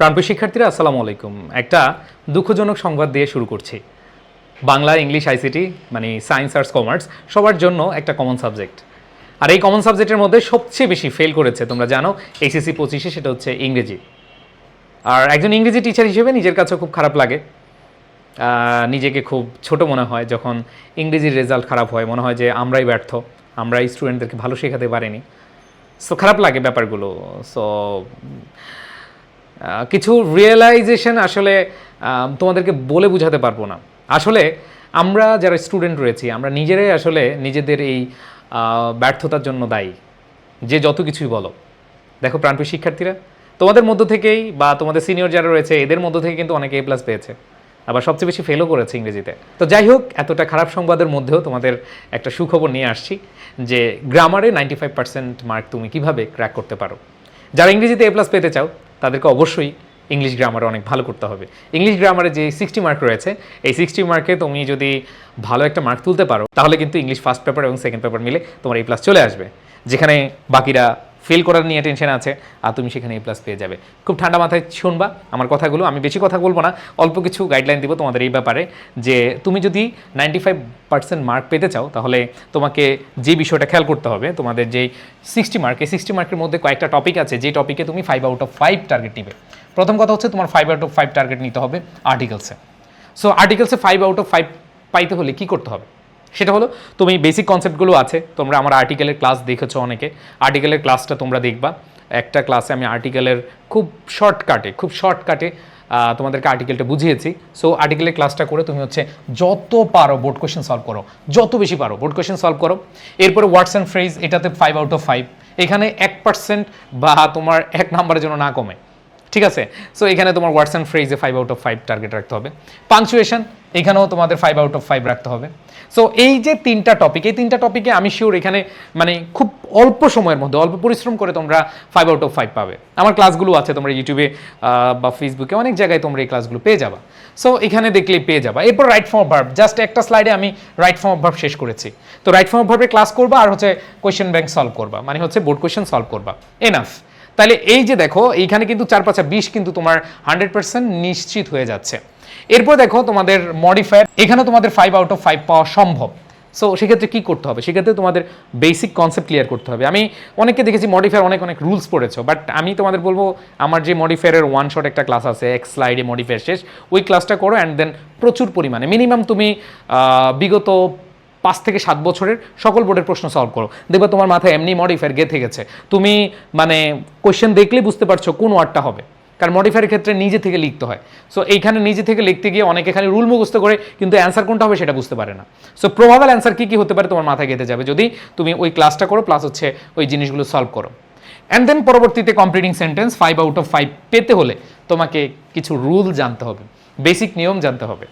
প্রাণপ্রিয় শিক্ষার্থীরা, আসসালামু আলাইকুম। একটা দুঃখজনক সংবাদ দিয়ে শুরু করছি। Bangla, English, I C T মানে সায়েন্স আর্টস কমার্স, সবার জন্য একটা কমন সাবজেক্ট আর এই কমন সাবজেক্টের মধ্যে সবচেয়ে বেশি ফেল করেছে, তোমরা জানো এইচএসসি পঁচিশে, সেটা হচ্ছে ইংরেজি। আর একজন ইংরেজি টিচার হিসেবে নিজের কাছে খুব খারাপ লাগে। নিজেকে খুব ছোট মনে হয়, যখন ইংরেজির রেজাল্ট খারাপ হয়, মনে হয় যে আমরাই ব্যর্থ, আমরাই স্টুডেন্টদেরকে ভালো শেখাতে পারিনি। সো খারাপ লাগে ব্যাপারগুলো। সো কিছু রিয়েলাইজেশন আসলে তোমাদেরকে বলে বোঝাতে পারব না। আসলে আমরা যারা স্টুডেন্ট রয়েছি, আমরা নিজেরাই আসলে নিজেদের এই ব্যর্থতার জন্য দায়ী। যে যত কিছুই বলো। দেখো প্রাণপ্রিয় শিক্ষার্থীরা, তোমাদের মধ্য থেকেই বা তোমাদের সিনিয়র যারা রয়েছে, এদের মধ্য থেকে কিন্তু অনেকে এ প্লাস পেয়েছে। আবার সবচেয়ে বেশি ফেলও করেছে ইংরেজিতে। তো যাই হোক, এতটা খারাপ সংবাদের মধ্যেও তোমাদের একটা সুখবর নিয়ে আসছি যে গ্রামারে নাইনটি ফাইভ পার্সেন্ট মার্ক তুমি কীভাবে ক্র্যাক করতে পারো। যারা ইংরেজিতে এ প্লাস পেতে চাও তাদেরকে অবশ্যই ইংলিশ গ্রামারে অনেক ভালো করতে হবে। ইংলিশ গ্রামারে যে সিক্সটি মার্ক রয়েছে, এই সিক্সটি মার্কে তুমি যদি ভালো একটা মার্ক তুলতে পারো, তাহলে কিন্তু ইংলিশ ফার্স্ট পেপার এবং সেকেন্ড পেপার মিলে তোমার এই প্লাস চলে আসবে। যেখানে বাকিরা ফেল করার নিয়ে টেনশন আছে, আর তুমি সেখানে এ প্লাস পেয়ে যাবে। খুব ঠান্ডা মাথায় শুনবা আমার কথাগুলো, আমি বেশি কথা বলব না, অল্প কিছু গাইডলাইন দিব তোমাদের এই ব্যাপারে, যে তুমি যদি নাইনটি ফাইভ পার্সেন্ট মার্ক পেতে চাও, তাহলে তোমাকে যে বিষয়টা খেয়াল করতে হবে, তোমাদের যে সিক্সটি মার্ক এই সিক্সটি মার্কের মধ্যে কয়েকটা টপিক আছে, যে টপিকে তুমি five out of five target নিবে। প্রথম কথা হচ্ছে তোমার five out of five target নিতে হবে আর্টিকেলসে সো আর্টিকেলসে ফাইভ আউট অফ ফাইভ পাইতে হলে কি করতে হবে? সেটা হলো, তুমি বেসিক কনসেপ্টগুলো আছে, তোমরা আমার আর্টিকেলের ক্লাস দেখেছ অনেকে। আর্টিকেলের ক্লাসটা তোমরা দেখবা। একটা ক্লাসে আমি আর্টিকেলের খুব শর্টকাটে খুব শর্টকাটে তোমাদেরকে আর্টিকেলটা বুঝিয়েছি। সো আর্টিকেলের ক্লাসটা করে তুমি হচ্ছে যত পারো বোর্ড কোয়েশ্চেন সলভ করো। যত বেশি পারো বোর্ড কোয়েশ্চেন সলভ করো। এরপরে ওয়ার্ডস অ্যান্ড ফ্রেজ এটাতে ফাইভ আউট অফ ফাইভ এখানে এক পার্সেন্ট বা তোমার এক নাম্বারের জন্য না কমে। ঠিক আছে? সো এখানে তোমার words and ফ্রেজে five out of five target রাখতে হবে। পাংচুয়েশন এখানেও তোমাদের ফাইভ আউট অফ ফাইভ রাখতে হবে। সো এই যে তিনটা টপিক এই তিনটা টপিকে আমি শিওর এখানে মানে খুব অল্প সময়ের মধ্যে, অল্প পরিশ্রম করে তোমরা ফাইভ আউট অফ ফাইভ পাবে। আমার ক্লাসগুলো আছে, তোমরা ইউটিউবে বা ফেসবুকে অনেক জায়গায় তোমরা এই ক্লাসগুলো পেয়ে যাবা। সো এখানে দেখলেই পেয়ে যাবা। এরপর রাইট ফর্ম ভার্ব জাস্ট একটা স্লাইডে আমি রাইট ফর্ম ভার্ব শেষ করেছি। তো রাইট ফর্ম ভার্বের ক্লাস করবা আর হচ্ছে কোয়েশ্চেন ব্যাংক সলভ করবা। মানে হচ্ছে বোর্ড কোয়েশ্চেন সলভ করবা। এনাফ তাহলে এই যে দেখো, এইখানে কিন্তু চার পাঁচা বিশ কিন্তু তোমার হান্ড্রেড পার্সেন্ট নিশ্চিত হয়ে যাচ্ছে। এরপর দেখো তোমাদের মডিফায়ার এখানে তোমাদের ফাইভ আউট অফ ফাইভ পাওয়া সম্ভব। সো সেক্ষেত্রে কী করতে হবে? সেক্ষেত্রে তোমাদের বেসিক কনসেপ্ট ক্লিয়ার করতে হবে। আমি অনেককে দেখেছি মডিফায়ার অনেক অনেক রুলস পড়েছো বাট আমি তোমাদের বলব, আমার যে মডিফায়ারের ওয়ান শট একটা ক্লাস আছে, এক স্লাইডে মডিফায়ার শেষ, ওই ক্লাসটা করো অ্যান্ড দেন প্রচুর পরিমাণে। মিনিমাম তুমি বিগত পাঁচ থেকে সাত বছরের সকল বোর্ডের প্রশ্ন সলভ করো। দেখবে তোমার মাথায় এমনি মডিফায়ার গেঁথে গেছে। তুমি মানে কোয়েশ্চেন দেখলেই বুঝতে পারছ কোন ওয়ার্ডটা হবে। কারণ মডিফায়ারের ক্ষেত্রে নিজে থেকে লিখতে হয়। সো এইখানে নিজে থেকে লিখতে গিয়ে অনেকে এখানে রুল মুখস্থ করে, কিন্তু অ্যান্সার কোনটা হবে সেটা বুঝতে পারে না। সো প্রভাবাল অ্যান্সার কী কী হতে পারে তোমার মাথায় গেঁথে যাবে। যদি তুমি ওই ক্লাসটা করো প্লাস হচ্ছে ওই জিনিসগুলো সলভ করো। অ্যান্ড দেন পরবর্তীতে completing sentence five out of five পেতে হলে তোমাকে কিছু রুল জানতে হবে। বেসিক নিয়ম জানতে হবে।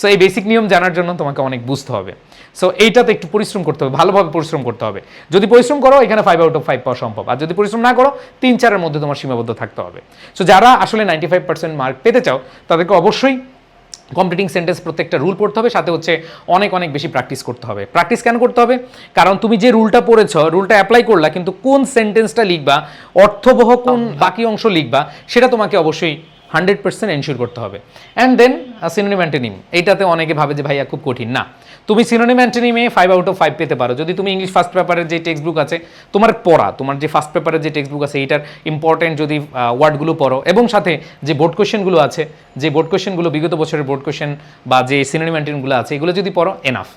সো এই বেসিক নিয়ম জানার জন্য তোমাকে অনেক বুঝতে হবে। সো এইটাতে একটু পরিশ্রম করতে হবে ভালোভাবে পরিশ্রম করতে হবে। যদি পরিশ্রম করো এখানে ফাইভ আউট অফ ফাইভ পাওয়া সম্ভব। আর যদি পরিশ্রম না করো তিন চারের মধ্যে তোমার সীমাবদ্ধ থাকতে হবে। সো যারা আসলে নাইনটি ফাইভ পার্সেন্ট মার্ক পেতে চাও তাদেরকে অবশ্যই কমপ্লিটিং সেন্টেন্স প্রত্যেকটা রুল পড়তে হবে সাথে হচ্ছে অনেক অনেক বেশি প্র্যাকটিস করতে হবে। প্র্যাকটিস কেন করতে হবে? কারণ তুমি যে রুলটা পড়েছ রুলটা অ্যাপ্লাই করলা কিন্তু কোন সেন্টেন্সটা লিখবা অর্থবহ কোন বাকি অংশ লিখবা সেটা তোমাকে অবশ্যই হান্ড্রেড পার্সেন্ট এনশিওর করতে হবে। অ্যান্ড দেন সিনোনিম অ্যান্টোনিম এইটাতে অনেকে ভাবে যে ভাইয়া খুব কঠিন। না, তুমি সিনোনিম অ্যান্টোনিমে ফাইভ আউট অফ ফাইভ পেতে পারো। যদি তুমি ইংলিশ ফার্স্ট পেপারের যে টেক্সট বুক আছে, তোমার পড়া, তোমার যে ফার্স্ট পেপারের যে টেক্সট বুক আছে এইটার ইম্পর্টেন্ট যদি ওয়ার্ডগুলো পড়ো, এবং সাথে যে বোর্ড কোয়েশ্চেনগুলো আছে, যে বোর্ড কোয়েশ্চেনগুলো বিগত বছরের বোর্ড কোয়েশ্চেন বা যে সিনোনিম অ্যান্টোনিমগুলো আছে, এগুলো যদি পড়ো এনাফ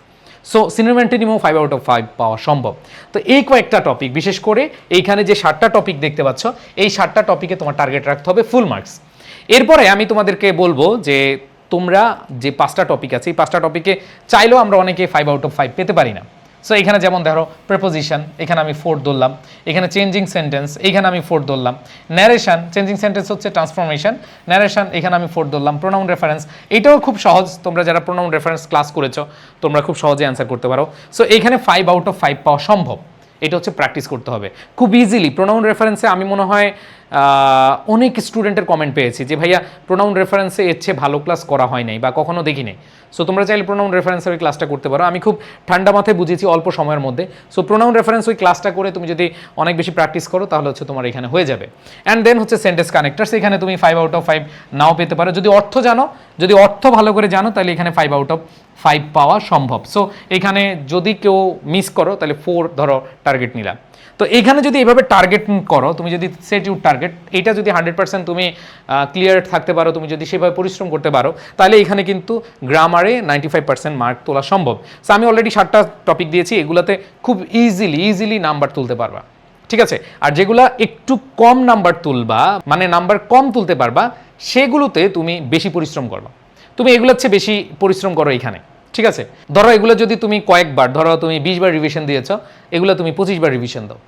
সো সিনেমেন্টেনিমও ফাইভ আউট অফ ফাইভ পাওয়া সম্ভব। তো এই কয়েকটা টপিক বিশেষ করে এইখানে যে সাতটা টপিক দেখতে পাচ্ছ, এই সাতটা টপিকে তোমার টার্গেট রাখতে হবে ফুল মার্কস এরপরে আমি তোমাদেরকে বলব যে তোমরা যে পাঁচটা টপিক আছে, এই পাঁচটা টপিকে চাইলেও আমরা অনেকে ফাইভ আউট অফ ফাইভ পেতে পারি না। সো এখানে যেমন ধরো প্রেপোজিশন এখানে আমি ফোর ধরলাম, এখানে চেঞ্জিং সেন্টেন্স এখানে আমি ফোর ধরলাম ন্যারেশন চেঞ্জিং সেন্টেন্স হচ্ছে ট্রান্সফরমেশন ন্যারেশন এখানে আমি ফোর ধরলাম প্রোনাউন রেফারেন্স এটাও খুব সহজ, তোমরা যারা প্রোনাউন রেফারেন্স ক্লাস করেছ, তোমরা খুব সহজে অ্যান্সার করতে পারো। সো এখানে ফাইভ আউট অফ ফাইভ পাওয়া সম্ভব। এটা হচ্ছে প্র্যাকটিস করতে হবে। খুব ইজিলি প্রোনাউন রেফারেন্সে আমি মনে হয় অনেক স্টুডেন্টের কমেন্ট পেয়েছি যে, ভাইয়া প্রোনাউন রেফারেন্সে এর চেয়ে ভালো ক্লাস করা হয় নাই বা কখনো দেখি সো তোমরা চাইলে প্রোনাউন রেফারেন্সের ওই ক্লাসটা করতে পারো। আমি খুব ঠান্ডা মাথায় বুঝেছি অল্প সময়ের মধ্যে। সো প্রোনাউন রেফারেন্স ওই ক্লাসটা করে তুমি যদি অনেক বেশি প্র্যাকটিস করো, তাহলে হচ্ছে তোমার এখানে হয়ে যাবে। অ্যান্ড দেন হচ্ছে সেন্টেন্স কানেক্টার্স এখানে তুমি five out of five now পেতে পারো। যদি অর্থ জানো, যদি অর্থ ভালো করে জানো, তাহলে এখানে ফাইভ আউট অফ ফাইভ পাওয়া সম্ভব। সো এখানে যদি কেউ মিস করো, তাহলে ফোর ধরো টার্গেট নিলাম তো এখানে যদি এভাবে টার্গেট করো, তুমি যদি সেট ইউর টার্গেট এটা যদি হান্ড্রেড পার্সেন্ট তুমি ক্লিয়ার থাকতে পারো, তুমি যদি সেভাবে পরিশ্রম করতে পারো, তাহলে এখানে কিন্তু গ্রামারে নাইনটি ফাইভ পার্সেন্ট মার্ক তোলা সম্ভব। সো আমি অলরেডি সাতটা টপিক দিয়েছি, এগুলোতে খুব ইজিলি ইজিলি নাম্বার তুলতে পারবা। ঠিক আছে? আর যেগুলা একটু কম নাম্বার তুলবা মানে নাম্বার কম তুলতে পারবা, সেগুলোতে তুমি বেশি পরিশ্রম করবা। তুমি এগুলোর চেয়ে বেশি পরিশ্রম করো এখানে, ঠিক আছে? ধরো এগুলো যদি তুমি কয়েকবার, ধরো তুমি বিশ বার রিভিশন দিয়েছ, এগুলো তুমি পঁচিশ বার রিভিশন দাও।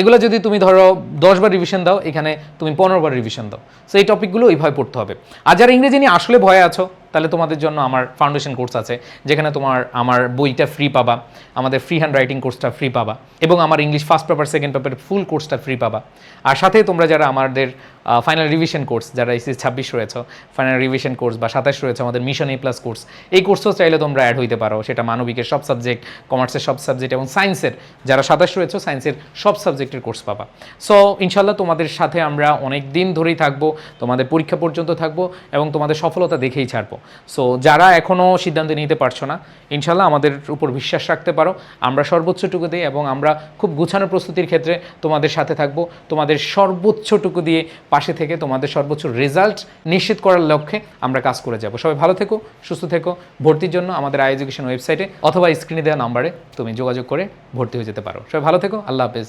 এগুলো যদি তুমি ধরো দশ বার রিভিশন দাও, এখানে তুমি পনেরো বার রিভিশন দাও। সো এই টপিকগুলো ওইভাবে পড়তে হবে। আর যারা ইংরেজি নিয়ে আসলে ভয়ে আছো, তাহলে তোমাদের জন্য আমার ফাউন্ডেশন কোর্স আছে, যেখানে তোমার, আমার বইটা ফ্রি পাবা, আমাদের ফ্রি হ্যান্ড রাইটিং কোর্সটা ফ্রি পাবা, এবং আমার English first paper second paper full কোর্সটা ফ্রি পাবা। আর সাথে তোমরা যারা আমাদের ফাইনাল রিভিশন কোর্স যারা এসি ছাব্বিশ রয়েছে ফাইনাল রিভিশন কোর্স বা সাতাশ রয়েছে, আমাদের মিশন এ প্লাস কোর্স এই কোর্সও চাইলে তোমরা অ্যাড হইতে পারো। সেটা মানবিকের সব সাবজেক্ট কমার্সের সব সাবজেক্ট এবং সায়েন্সের যারা সাতাশ রয়েছে সায়েন্সের সব সাবজেক্টের কোর্স পাবা। সো ইনশাল্লাহ তোমাদের সাথে আমরা অনেক দিন ধরেই থাকব, তোমাদের পরীক্ষা পর্যন্ত থাকব এবং তোমাদের সফলতা দেখেই ছাড়বো। সো যারা এখনও সিদ্ধান্ত নিতে পারছ না ইনশাল্লাহ আমাদের উপর বিশ্বাস রাখতে পারো। আমরা সর্বোচ্চটুকু দিই এবং আমরা খুব গুছানো প্রস্তুতির ক্ষেত্রে তোমাদের সাথে থাকব। তোমাদের সর্বোচ্চটুকু দিয়ে পাশে থেকে তোমাদের সর্বোচ্চ রেজাল্ট নিশ্চিত করার লক্ষ্যে আমরা কাজ করে যাব। সবাই ভালো থেকো, সুস্থ থেকো, ভর্তির জন্য আমাদের আই এডুকেশন ওয়েবসাইটে অথবা স্ক্রিনে দেওয়া নাম্বারে তুমি যোগাযোগ করে ভর্তি হয়ে যেতে পারো। সবাই ভালো থেকো, আল্লাহ হাফেজ।